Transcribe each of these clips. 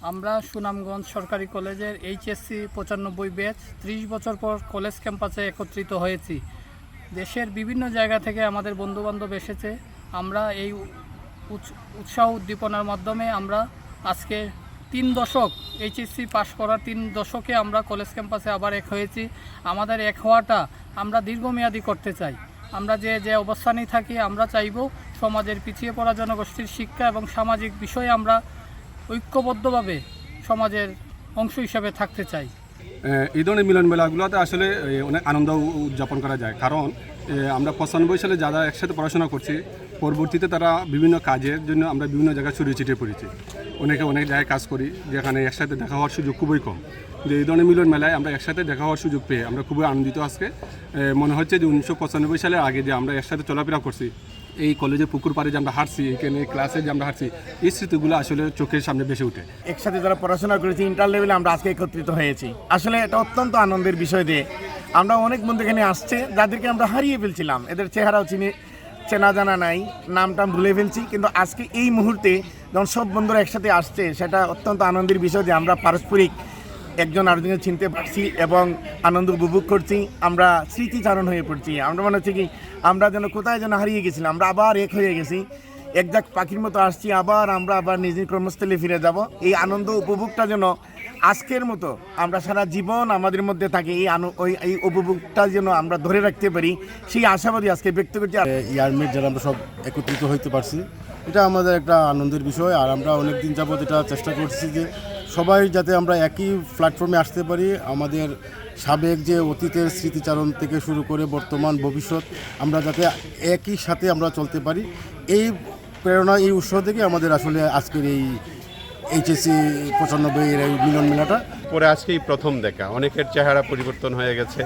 আমরা সুনামগঞ্জ সরকারি কলেজের এইচএসসি পঁচানব্বই ব্যাচ, ত্রিশ বছর পর কলেজ ক্যাম্পাসে একত্রিত হয়েছি। দেশের বিভিন্ন জায়গা থেকে আমাদের বন্ধুবান্ধব এসেছে। আমরা এই উৎস- উৎসাহ উদ্দীপনার মাধ্যমে আমরা আজকে তিন দশক, এইচএসসি পাশ করার তিন দশকে আমরা কলেজ ক্যাম্পাসে আবার এক হয়েছি। আমাদের এক হওয়াটা আমরা দীর্ঘমেয়াদী করতে চাই। আমরা যে যে অবস্থানেই থাকি, আমরা চাইব সমাজের পিছিয়ে পড়া জনগোষ্ঠীর শিক্ষা এবং সামাজিক বিষয়ে আমরা ঐক্যবদ্ধভাবে সমাজের অংশ হিসাবে থাকতে চাই। এই ধরনের মিলন মেলাগুলোতে আসলে অনেক আনন্দ উদযাপন করা যায়। কারণ আমরা পঁচানব্বই সালে যারা একসাথে পড়াশোনা করছি, পরবর্তীতে তারা বিভিন্ন কাজের জন্য আমরা বিভিন্ন জায়গায় ছড়িয়ে ছিটিয়ে পড়েছি। অনেকে অনেক জায়গায় কাজ করি, যেখানে একসাথে দেখা হওয়ার সুযোগ খুবই কম। কিন্তু এই ধরনের মিলন মেলায় আমরা একসাথে দেখা হওয়ার সুযোগ পেয়ে আমরা খুবই আনন্দিত আজকে। মনে হচ্ছে যে উনিশশো পঁচানব্বই সালের আগে যে আমরা একসাথে চলাফেরা করছি, এই কলেজের পুকুর পাড়ে যে আমরা হাঁটছি, এখানে ক্লাসে যে আমরা হাঁটছি, এই স্মৃতিগুলো আসলে চোখের সামনে বেশি উঠে একসাথে যারা পড়াশোনা করেছি ইন্টার লেভেলে আমরা আজকে একত্রিত হয়েছি। আসলে এটা অত্যন্ত আনন্দের বিষয় দিয়ে আমরা অনেক বন্ধু এখানে আসছে, যাদেরকে আমরা হারিয়ে ফেলছিলাম। এদের চেহারাও চিনি, চেনা জানা নাই নামটা ভুলে ফেলছি, কিন্তু আজকে এই মুহূর্তে যখন সব বন্ধুরা একসাথে আসছে, সেটা অত্যন্ত আনন্দের বিষয় যে আমরা পারস্পরিক একজন আরেকজনকে চিনতে পারছি এবং আনন্দ উপভোগ করছি, আমরা স্মৃতিচারণ হয়ে পড়ছি। আমরা মনে হচ্ছে কি, আমরা যেন কোথায় যেন হারিয়ে গেছিলাম, আমরা আবার এক হয়ে গেছি। একজাক পাখির মতো আসছি, আবার আমরা আবার নিজ নিজ কর্মস্থলে ফিরে যাব। এই আনন্দ উপভোগটা যেন আজকের মতো আমরা সারা জীবন আমাদের মধ্যে থাকে এই ওই এই উপভোগটা যেন আমরা ধরে রাখতে পারি। সেই আশাবাদী আজকে ব্যক্ত করছি। ইয়ারমেট যারা আমরা সব একত্রিত হইতে পারছি। এটা আমাদের একটা আনন্দের বিষয়। আর আমরা অনেক দিন যাবত এটা চেষ্টা করছি যে সবাই যাতে আমরা একই প্ল্যাটফর্মে আসতে পারি। আমাদের সাবেক যে অতীতের স্মৃতিচারণ থেকে শুরু করে বর্তমান ভবিষ্যৎ, আমরা যাতে একই সাথে আমরা চলতে পারি। এই প্রেরণা, এই উৎসাহ থেকে আমাদের আসলে আজকের এই এইচএসসি পঁচানব্বই এর মিলন মেলাটা। পরে আজকেই প্রথম দেখা। অনেকের চেহারা পরিবর্তন হয়ে গেছে,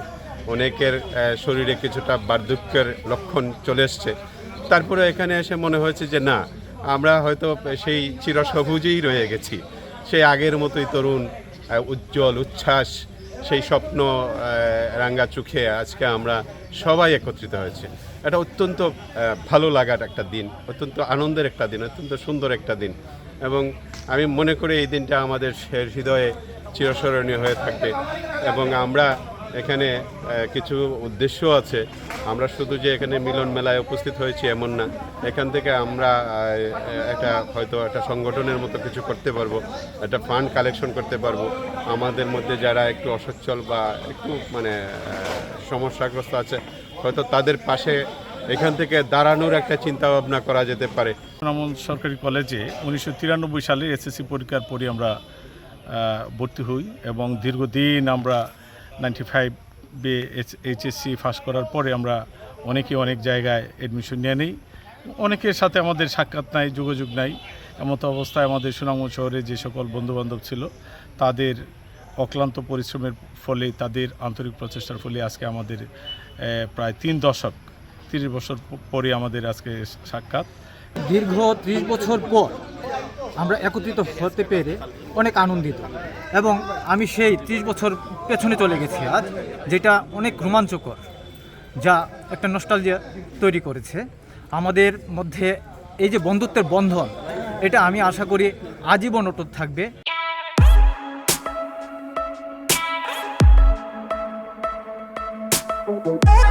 অনেকের শরীরে কিছুটা বার্ধক্যের লক্ষণ চলে এসছে। তারপরে এখানে এসে মনে হয়েছে যে না, আমরা হয়তো সেই চিরসবুজেই রয়ে গেছি। সেই আগের মতোই তরুণ উজ্জ্বল, উচ্ছ্বাস, সেই স্বপ্ন রাঙ্গা চোখে আজকে আমরা সবাই একত্রিত হয়েছে। এটা অত্যন্ত ভালো লাগার একটা দিন, অত্যন্ত আনন্দের একটা দিন, অত্যন্ত সুন্দর একটা দিন। এবং আমি মনে করি এই দিনটা আমাদের হৃদয়ে চিরস্মরণীয় হয়ে থাকবে। এবং আমরা এখানে কিছু উদ্দেশ্য আছে। আমরা শুধু যে এখানে মিলন মেলায় উপস্থিত হয়েছি এমন না। এখান থেকে আমরা একটা হয়তো একটা সংগঠনের মতো কিছু করতে পারব, একটা ফান্ড কালেকশন করতে পারব। আমাদের মধ্যে যারা একটু অসচ্ছল বা একটু মানে সমস্যাগ্রস্ত আছে, হয়তো তাদের পাশে এখান থেকে দাঁড়ানোর একটা চিন্তা ভাবনা করা যেতে পারে। সুনামগঞ্জ সরকারি কলেজে উনিশশো তিরানব্বই সালে এসএসসি পরীক্ষার পরে আমরা ভর্তি হই এবং দীর্ঘদিন আমরা নাইনটি ফাইভে এইচএসসি পাস করার পরে আমরা অনেকে অনেক জায়গায় অ্যাডমিশন নিয়ে নিই। অনেকের সাথে আমাদের সাক্ষাৎ নাই, যোগাযোগ নাই। এমতো অবস্থায় আমাদের সুনামগঞ্জ শহরে যে সকল বন্ধুবান্ধব ছিল, তাদের অক্লান্ত পরিশ্রমের ফলে, তাদের আন্তরিক প্রচেষ্টার ফলে আজকে আমাদের প্রায় তিন দশক তিরিশ বছর পরে আমাদের আজকে সাক্ষাৎ। দীর্ঘ ত্রিশ বছর পর আমরা একত্রিত হতে পেরে অনেক আনন্দিত। এবং আমি সেই ত্রিশ বছর পেছনে চলে গেছি আজ যেটা অনেক রোমাঞ্চকর যা একটা নস্টালজিয়া তৈরি করেছে। আমাদের মধ্যে এই যে বন্ধুত্বের বন্ধন এটা আমি আশা করি আজীবন অটুট থাকবে। Oh, oh,